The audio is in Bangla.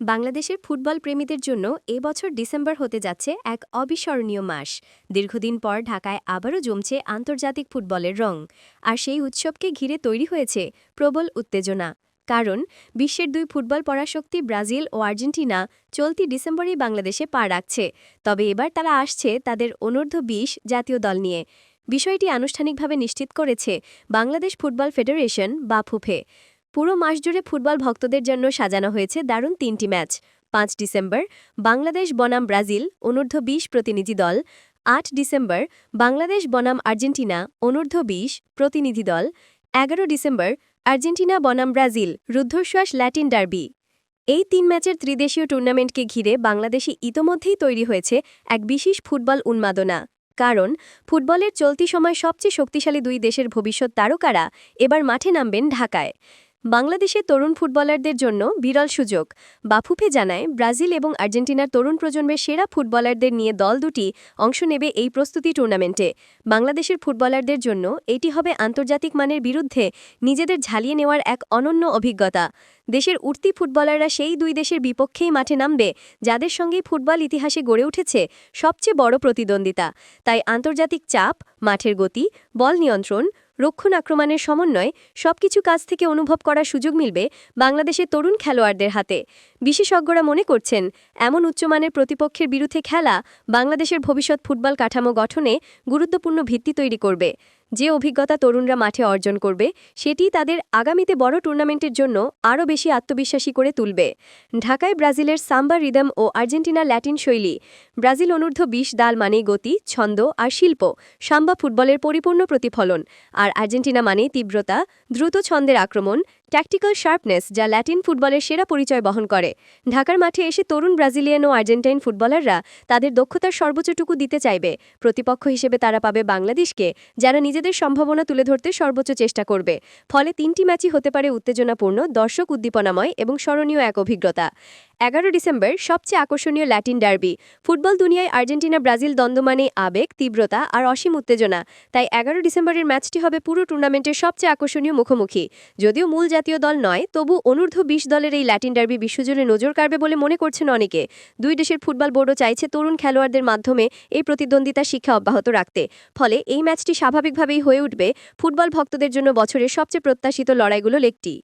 বাংলাদেশের ফুটবল প্রেমীদের জন্য এবছর ডিসেম্বর হতে যাচ্ছে এক অবিস্মরণীয় মাস। দীর্ঘদিন পর ঢাকায় আবারও জমছে আন্তর্জাতিক ফুটবলের রং। আর সেই উৎসবকে ঘিরে তৈরি হয়েছে প্রবল উত্তেজনা। কারণ, বিশ্বের দুই ফুটবল পরাশক্তি ব্রাজিল ও আর্জেন্টিনা চলতি ডিসেম্বরেই বাংলাদেশে পা রাখছে। তবে এবার তারা আসছে তাদের অনূর্ধ্ব বিশ জাতীয় দল নিয়ে। বিষয়টি আনুষ্ঠানিকভাবে নিশ্চিত করেছে বাংলাদেশ ফুটবল ফেডারেশন বা ফুফে পুরো মাস জুড়ে ফুটবল ভক্তদের জন্য সাজানো হয়েছে দারুণ তিনটি ম্যাচ। পাঁচ ডিসেম্বর, বাংলাদেশ বনাম ব্রাজিল, অনূর্ধ্ব বিশ প্রতিনিধি দল। আট ডিসেম্বর, বাংলাদেশ বনাম আর্জেন্টিনা, অনূর্ধ্ব বিশ প্রতিনিধি দল। এগারো ডিসেম্বর, আর্জেন্টিনা বনাম ব্রাজিল, রুদ্ধশ্বাস ল্যাটিন ডার্বি। এই তিন ম্যাচের ত্রিদেশীয় টুর্নামেন্টকে ঘিরে বাংলাদেশে ইতোমধ্যেই তৈরি হয়েছে এক বিশেষ ফুটবল উন্মাদনা। কারণ, ফুটবলের চলতি সময় সবচেয়ে শক্তিশালী দুই দেশের ভবিষ্যৎ তারকারা এবার মাঠে নামবেন ঢাকায়। বাংলাদেশের তরুণ ফুটবলারদের জন্য বিরল সুযোগ। বাফুফে জানায়, ব্রাজিল এবং আর্জেন্টিনার তরুণ প্রজন্মের সেরা ফুটবলারদের নিয়ে দল দুটি অংশ নেবে এই প্রস্তুতি টুর্নামেন্টে। বাংলাদেশের ফুটবলারদের জন্য এটি হবে আন্তর্জাতিক মানের বিরুদ্ধে নিজেদের ঝালিয়ে নেওয়ার এক অনন্য অভিজ্ঞতা। দেশের উঠতি ফুটবলাররা সেই দুই দেশের বিপক্ষেই মাঠে নামবে, যাদের সঙ্গেই ফুটবল ইতিহাসে গড়ে উঠেছে সবচেয়ে বড় প্রতিদ্বন্দ্বিতা। তাই আন্তর্জাতিক চাপ, মাঠের গতি, বল নিয়ন্ত্রণ রক্ষণ আক্রমণের সমন্বয় সবকিছু কাজ থেকে অনুভব করার সুযোগ মিলবে বাংলাদেশের তরুণ খেলোয়াড়দের হাতে। বিশেষজ্ঞরা মনে করছেন, এমন উচ্চমানের প্রতিপক্ষের বিরুদ্ধে খেলা বাংলাদেশের ভবিষ্যৎ ফুটবল কাঠামো গঠনে গুরুত্বপূর্ণ ভিত্তি তৈরি করবে। যে অভিজ্ঞতা তরুণরা মাঠে অর্জন করবে, সেটি তাদের আগামীতে বড় টুর্নামেন্টের জন্য আরও বেশি আত্মবিশ্বাসী করে তুলবে। ঢাকায় ব্রাজিলের সাম্বা রিদম ও আর্জেন্টিনা ল্যাটিন শৈলী। ব্রাজিল অনূর্ধ্ব বিশ দাল মানে গতি, ছন্দ আর শিল্প, সাম্বা ফুটবলের পরিপূর্ণ প্রতিফলন। আর আর্জেন্টিনা মানে তীব্রতা, দ্রুত ছন্দের আক্রমণ ট্যাকটিক্যাল শার্পনেস যা ল্যাটিন ফুটবলের সেরা পরিচয় বহন করে। ঢাকার মাঠে এসে তরুণ ব্রাজিলিয়ান ও আর্জেন্টাইন ফুটবলাররা তাদের দক্ষতার সর্বোচ্চটুকু দিতে চাইবে। প্রতিপক্ষ হিসেবে তারা পাবে বাংলাদেশকে, যারা নিজেদের সম্ভাবনা তুলে ধরতে সর্বোচ্চ চেষ্টা করবে। ফলে তিনটি ম্যাচই হতে পারে উত্তেজনাপূর্ণ, দর্শক উদ্দীপনাময় এবং স্মরণীয় এক অভিজ্ঞতা। এগারো ডিসেম্বর সবচেয়ে আকর্ষণীয় ল্যাটিন ডার্বি। ফুটবল দুনিয়ায় আর্জেন্টিনা, ব্রাজিল দ্বন্দ্ব মানে আবেগ, তীব্রতা আর অসীম উত্তেজনা। তাই এগারো ডিসেম্বরের ম্যাচটি হবে পুরো টুর্নামেন্টের সবচেয়ে আকর্ষণীয় মুখোমুখি। যদিও মূল জাতীয় দল নয়, তবু অনূর্ধ্ব বিশ দলের এই ল্যাটিন ডার্বি বিশ্বজুড়ে নজর কাড়বে বলে মনে করছেন অনেকে। দুই দেশের ফুটবল বোর্ডও চাইছে তরুণ খেলোয়াড়দের মাধ্যমে এই প্রতিদ্বন্দ্বিতা শিক্ষা অব্যাহত রাখতে। ফলে এই ম্যাচটি স্বাভাবিকভাবেই হয়ে উঠবে ফুটবল ভক্তদের জন্য বছরের সবচেয়ে প্রত্যাশিত লড়াইগুলো একটি